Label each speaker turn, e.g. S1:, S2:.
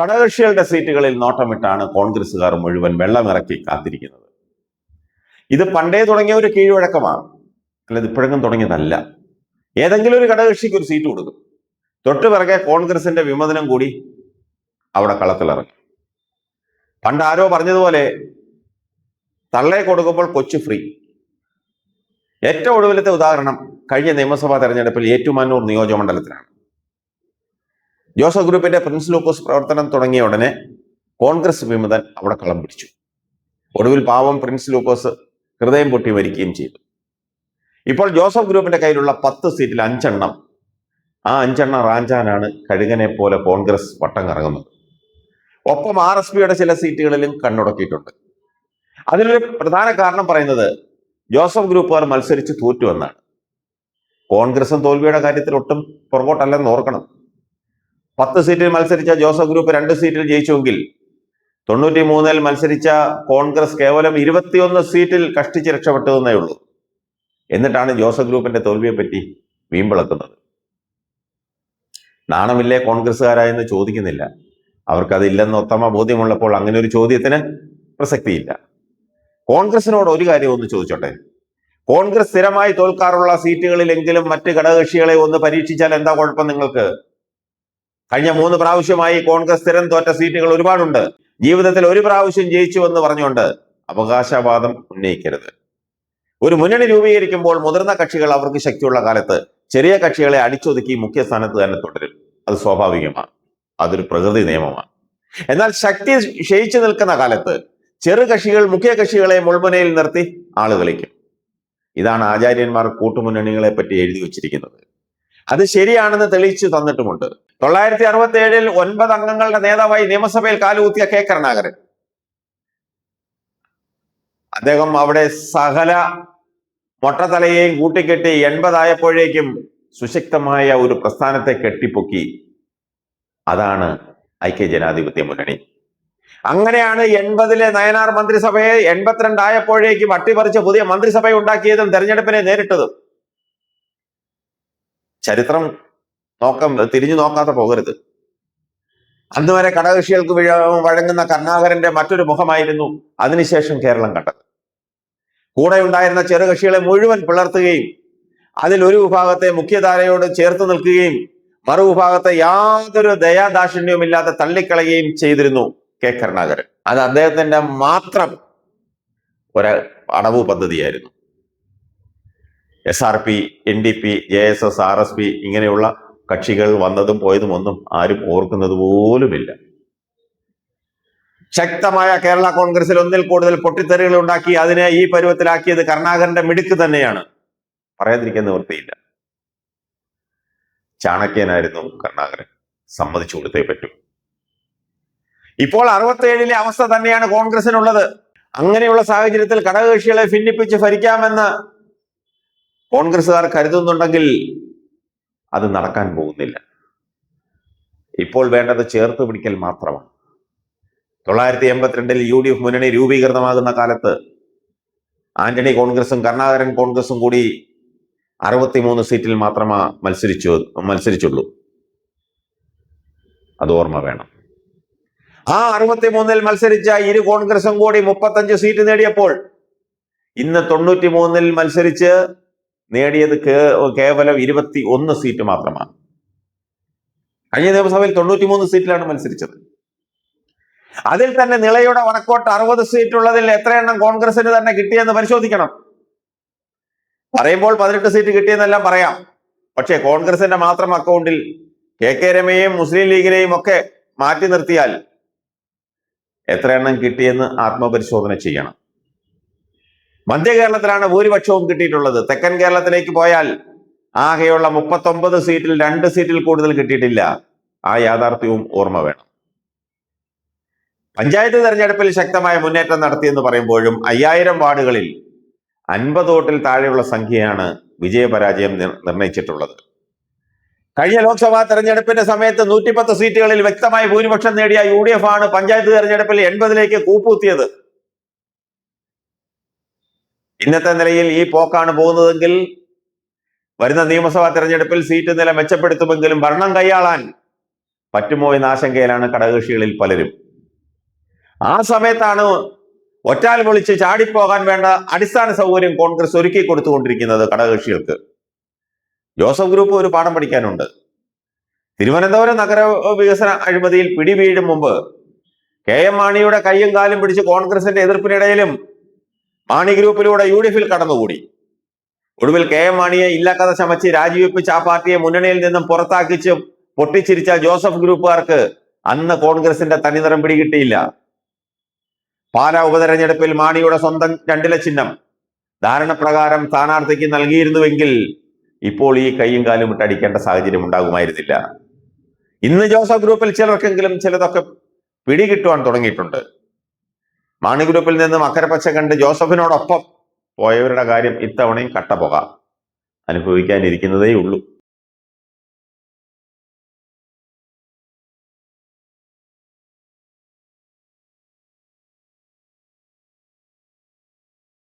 S1: ഘടകകക്ഷികളുടെ സീറ്റുകളിൽ നോട്ടമിട്ടാണ് കോൺഗ്രസ്സുകാർ മുഴുവൻ വെള്ളമിറക്കി കാത്തിരിക്കുന്നത്. ഇത് പണ്ടേ തുടങ്ങിയ ഒരു കീഴ്വഴക്കമാണ്. അല്ലാതെ ഇപ്പോഴെങ്കിലും തുടങ്ങിയതല്ല. ഏതെങ്കിലും ഒരു ഘടകകക്ഷിക്ക് ഒരു സീറ്റ് കൊടുക്കും. തൊട്ട് പിറകെ കോൺഗ്രസിന്റെ വിമതനം കൂടി അവിടെ കളത്തിലിറങ്ങി പണ്ട് ആരോ പറഞ്ഞതുപോലെ തള്ളെ കൊടുക്കുമ്പോൾ കൊച്ചു ഫ്രീ. ഏറ്റവും ഒടുവിലത്തെ ഉദാഹരണം കഴിഞ്ഞ നിയമസഭാ തെരഞ്ഞെടുപ്പിൽ ഏറ്റുമാനൂർ നിയോജകമണ്ഡലത്തിലാണ്. ജോസഫ് ഗ്രൂപ്പിന്റെ പ്രിൻസ് ലൂക്കോസ് പ്രവർത്തനം തുടങ്ങിയ ഉടനെ കോൺഗ്രസ് വിമതൻ അവിടെ കളം പിടിച്ചു. ഒടുവിൽ പാവം പ്രിൻസ് ലൂക്കോസ് ഹൃദയം പൊട്ടി മരിക്കുകയും ചെയ്തു. ഇപ്പോൾ ജോസഫ് ഗ്രൂപ്പിന്റെ കയ്യിലുള്ള പത്ത് സീറ്റിൽ അഞ്ചെണ്ണം ആ അഞ്ചെണ്ണം റാഞ്ചാനാണ് കഴുകനെ പോലെ കോൺഗ്രസ് വട്ടം കറങ്ങുന്നത്. ഒപ്പം ആർ എസ് പിയുടെ ചില സീറ്റുകളിലും കണ്ണുടക്കിയിട്ടുണ്ട്. അതിനൊരു പ്രധാന കാരണം പറയുന്നത് ജോസഫ് ഗ്രൂപ്പുകാർ മത്സരിച്ച് തോറ്റുവെന്നാണ് കോൺഗ്രസും തോൽവിയുടെ കാര്യത്തിൽ ഒട്ടും പുറകോട്ടല്ലെന്ന് ഓർക്കണം. പത്ത് സീറ്റിൽ മത്സരിച്ച ജോസഫ് ഗ്രൂപ്പ് രണ്ട് സീറ്റിൽ ജയിച്ചുവെങ്കിൽ തൊണ്ണൂറ്റി മൂന്നിൽ മത്സരിച്ച കോൺഗ്രസ് കേവലം ഇരുപത്തിയൊന്ന് സീറ്റിൽ കഷ്ടിച്ച് രക്ഷപ്പെട്ടു എന്നേ ഉള്ളൂ. എന്നിട്ടാണ് ജോസഫ് ഗ്രൂപ്പിന്റെ തോൽവിയെ പറ്റി വീമ്പിളക്കുന്നത്. നാണമില്ലേ കോൺഗ്രസ്സുകാരായെന്ന് ചോദിക്കുന്നില്ല. അവർക്കതില്ലെന്ന് ഉത്തമ ബോധ്യമുള്ളപ്പോൾ അങ്ങനെ ഒരു ചോദ്യത്തിന് പ്രസക്തിയില്ല. കോൺഗ്രസിനോട് ഒരു കാര്യം ഒന്ന് ചോദിച്ചോട്ടെ. കോൺഗ്രസ് സ്ഥിരമായി തോൽക്കാറുള്ള സീറ്റുകളിലെങ്കിലും മറ്റ് ഘടകകക്ഷികളെ ഒന്ന് പരീക്ഷിച്ചാൽ എന്താ കുഴപ്പം നിങ്ങൾക്ക്? കഴിഞ്ഞ മൂന്ന് പ്രാവശ്യമായി കോൺഗ്രസ് സ്ഥിരം തോറ്റ സീറ്റുകൾ ഒരുപാടുണ്ട്. ജീവിതത്തിൽ ഒരു പ്രാവശ്യം ജയിച്ചു എന്ന് പറഞ്ഞുകൊണ്ട് അവകാശവാദം ഉന്നയിക്കരുത്. ഒരു മുന്നണി രൂപീകരിക്കുമ്പോൾ മുതിർന്ന കക്ഷികൾ അവർക്ക് ശക്തിയുള്ള കാലത്ത് ചെറിയ കക്ഷികളെ അടിച്ചൊതുക്കി മുഖ്യ സ്ഥാനത്ത് തന്നെ തുടരും. അത് സ്വാഭാവികമാണ്. അതൊരു പ്രകൃതി നിയമമാണ്. എന്നാൽ ശക്തി ക്ഷയിച്ചു നിൽക്കുന്ന കാലത്ത് ചെറു കക്ഷികൾ മുഖ്യ കക്ഷികളെ മുൾമുനയിൽ നിർത്തി ആൾ കളിക്കും. ഇതാണ് ആചാര്യന്മാർ കൂട്ടുമുന്നണികളെ പറ്റി എഴുതി വച്ചിരിക്കുന്നത്. അത് ശരിയാണെന്ന് തെളിയിച്ചു തന്നിട്ടുമുണ്ട്. തൊള്ളായിരത്തി അറുപത്തി ഏഴിൽ ഒൻപത് അംഗങ്ങളുടെ നേതാവായി നിയമസഭയിൽ കാലുകുത്തിയ കെ കരുണാകരൻ. അദ്ദേഹം അവിടെ സകല മൊട്ടത്തലയെയും കൂട്ടിക്കെട്ടി എൺപതായപ്പോഴേക്കും സുശക്തമായ ഒരു പ്രസ്ഥാനത്തെ കെട്ടിപ്പൊക്കി. അതാണ് ഐക്യ ജനാധിപത്യ മുന്നണി. അങ്ങനെയാണ് എൺപതിലെ നയനാർ മന്ത്രിസഭയെ എൺപത്തിരണ്ടായപ്പോഴേക്കും അട്ടിമറിച്ച് പുതിയ മന്ത്രിസഭ ഉണ്ടാക്കിയതും തെരഞ്ഞെടുപ്പിനെ നേരിട്ടതും. ചരിത്രം നോക്കം തിരിഞ്ഞു നോക്കാതെ പോകരുത്. അന്ന് വരെ കടകൃഷികൾക്ക് വിഴ- വഴങ്ങുന്ന കരുണാകരന്റെ മറ്റൊരു മുഖമായിരുന്നു അതിനുശേഷം കേരളം കണ്ടത്. കൂടെ ഉണ്ടായിരുന്ന ചെറുകക്ഷികളെ മുഴുവൻ പിളർത്തുകയും അതിൽ ഒരു വിഭാഗത്തെ മുഖ്യധാരയോട് ചേർത്ത് നിൽക്കുകയും മറുവിഭാഗത്തെ യാതൊരു ദയാദാക്ഷിണ്യവുമില്ലാതെ തള്ളിക്കളയുകയും ചെയ്തിരുന്നു കെ കരുണാകരൻ. അത് അദ്ദേഹത്തിന്റെ മാത്രം ഒരു അടവ് പദ്ധതിയായിരുന്നു. S R P N D P J S S R S P ഇങ്ങനെയുള്ള കക്ഷികൾ വന്നതും പോയതും ഒന്നും ആരും ഓർക്കുന്നത് പോലുമില്ല. ശക്തമായ കേരള കോൺഗ്രസിൽ ഒന്നിൽ കൂടുതൽ പൊട്ടിത്തെറികൾ ഉണ്ടാക്കി അതിനെ ഈ പരുവത്തിലാക്കിയത് കരുണാകരന്റെ മിടുക്ക് തന്നെയാണ്. പറയാതിരിക്കാൻ നിവൃത്തിയില്ല. ചാണക്യനായിരുന്നു കരുണാകരൻ. സമ്മതിച്ചു കൊടുത്തേ പറ്റൂ. ഇപ്പോൾ അറുപത്തേഴിലെ അവസ്ഥ തന്നെയാണ് കോൺഗ്രസിനുള്ളത്. അങ്ങനെയുള്ള സാഹചര്യത്തിൽ ഘടകകക്ഷികളെ ഭിന്നിപ്പിച്ച് ഭരിക്കാമെന്ന് കോൺഗ്രസ്സുകാർ കരുതുന്നുണ്ടെങ്കിൽ അത് നടക്കാൻ പോകുന്നില്ല. ഇപ്പോൾ വേണ്ടത് ചേർത്ത് പിടിക്കൽ മാത്രമാണ്. തൊള്ളായിരത്തി എൺപത്തിരണ്ടിൽ യു ഡി എഫ് മുന്നണി രൂപീകൃതമാകുന്ന കാലത്ത് ആന്റണി കോൺഗ്രസും കരുണാകരൻ കോൺഗ്രസും കൂടി അറുപത്തിമൂന്ന് സീറ്റിൽ മാത്രമാ മത്സരിച്ചു മത്സരിച്ചുള്ളൂ. അത് ഓർമ്മ വേണം. ആ അറുപത്തിമൂന്നിൽ മത്സരിച്ച ഇരു കോൺഗ്രസും കൂടി മുപ്പത്തഞ്ച് സീറ്റ് നേടിയപ്പോൾ ഇന്ന് തൊണ്ണൂറ്റി മൂന്നിൽ മത്സരിച്ച് നേടിയത് കേവലം ഇരുപത്തി ഒന്ന് സീറ്റ് മാത്രമാണ്. കഴിഞ്ഞ നിയമസഭയിൽ തൊണ്ണൂറ്റി മൂന്ന് സീറ്റിലാണ് മത്സരിച്ചത്. അതിൽ തന്നെ നിളയുടെ വടക്കോട്ട് അറുപത് സീറ്റ് ഉള്ളതിൽ എത്രയെണ്ണം കോൺഗ്രസിന് തന്നെ കിട്ടിയെന്ന് പരിശോധിക്കണം. പറയുമ്പോൾ പതിനെട്ട് സീറ്റ് കിട്ടിയെന്നെല്ലാം പറയാം. പക്ഷേ കോൺഗ്രസിന്റെ മാത്രം അക്കൗണ്ടിൽ കെ കെ രമയെയും മുസ്ലിം ലീഗിനെയും ഒക്കെ മാറ്റി നിർത്തിയാൽ എത്ര എണ്ണം കിട്ടിയെന്ന് ആത്മപരിശോധന ചെയ്യണം. മധ്യ കേരളത്തിലാണ് ഭൂരിപക്ഷവും കിട്ടിയിട്ടുള്ളത്. തെക്കൻ കേരളത്തിലേക്ക് പോയാൽ ആകെയുള്ള മുപ്പത്തൊമ്പത് സീറ്റിൽ രണ്ട് സീറ്റിൽ കൂടുതൽ കിട്ടിയിട്ടില്ല. ആ യാഥാർത്ഥ്യവും ഓർമ്മ വേണം. പഞ്ചായത്ത് തെരഞ്ഞെടുപ്പിൽ ശക്തമായ മുന്നേറ്റം നടത്തിയെന്ന് പറയുമ്പോഴും അയ്യായിരം വാർഡുകളിൽ അൻപത് വോട്ടിൽ താഴെയുള്ള സംഖ്യയാണ് വിജയപരാജയം നിർ- നിർണയിച്ചിട്ടുള്ളത്. കഴിഞ്ഞ ലോക്സഭാ തെരഞ്ഞെടുപ്പിന്റെ സമയത്ത് നൂറ്റിപ്പത്ത് സീറ്റുകളിൽ വ്യക്തമായ ഭൂരിപക്ഷം നേടിയ യു ആണ് പഞ്ചായത്ത് തെരഞ്ഞെടുപ്പിൽ എൺപതിലേക്ക് കൂപ്പുത്തിയത് ഇന്നത്തെ നിലയിൽ ഈ പോക്കാണ് പോകുന്നതെങ്കിൽ വരുന്ന നിയമസഭാ തെരഞ്ഞെടുപ്പിൽ സീറ്റ് നില മെച്ചപ്പെടുത്തുമെങ്കിലും ഭരണം കൈയാളാൻ പറ്റുമോ എന്ന ആശങ്കയിലാണ് ഘടകകക്ഷികളിൽ പലരും. ആ സമയത്താണ് ഒറ്റാൽ പൊളിച്ച് ചാടിപ്പോകാൻ വേണ്ട അടിസ്ഥാന സൗകര്യം കോൺഗ്രസ് ഒരുക്കി കൊടുത്തുകൊണ്ടിരിക്കുന്നത് ഘടകകക്ഷികൾക്ക് ജോസഫ് ഗ്രൂപ്പ് ഒരു പാഠം പഠിക്കാനുണ്ട്. തിരുവനന്തപുരം നഗര വികസന അഴിമതിയിൽ പിടിവീഴും മുമ്പ് കെ എം മാണിയുടെ കയ്യും കാലും പിടിച്ച് കോൺഗ്രസിന്റെ എതിർപ്പിനിടയിലും മാണി ഗ്രൂപ്പിലൂടെ യു ഡി എഫിൽ കടന്നുകൂടി. ഒടുവിൽ കെ എം മാണിയെ ഇല്ലാക്കഥ ചമച്ച് രാജിവെപ്പിച്ച് ആ പാർട്ടിയെ മുന്നണിയിൽ നിന്നും പുറത്താക്കിച്ച് പൊട്ടിച്ചിരിച്ച ജോസഫ് ഗ്രൂപ്പുകാർക്ക് അന്ന് കോൺഗ്രസിന്റെ തനിനിറം പിടികിട്ടിയില്ല. പാലാ ഉപതെരഞ്ഞെടുപ്പിൽ മാണിയുടെ സ്വന്തം രണ്ടില ചിഹ്നം. ധാരണപ്രകാരം സ്ഥാനാർത്ഥിക്ക് നൽകിയിരുന്നുവെങ്കിൽ ഇപ്പോൾ ഈ കൈയും കാലും ഇട്ടടിക്കേണ്ട സാഹചര്യം ഉണ്ടാകുമായിരുന്നില്ല. ഇന്ന് ജോസഫ് ഗ്രൂപ്പിൽ ചിലർക്കെങ്കിലും ചിലതൊക്കെ പിടികിട്ടുവാൻ തുടങ്ങിയിട്ടുണ്ട്. മാണി ഗ്രൂപ്പിൽ നിന്നും അക്കരപ്പച്ച കണ്ട് ജോസഫിനോടൊപ്പം പോയവരുടെ കാര്യം ഇത്തവണയും കട്ട അനുഭവിക്കാനിരിക്കുന്നതേ ഉള്ളൂ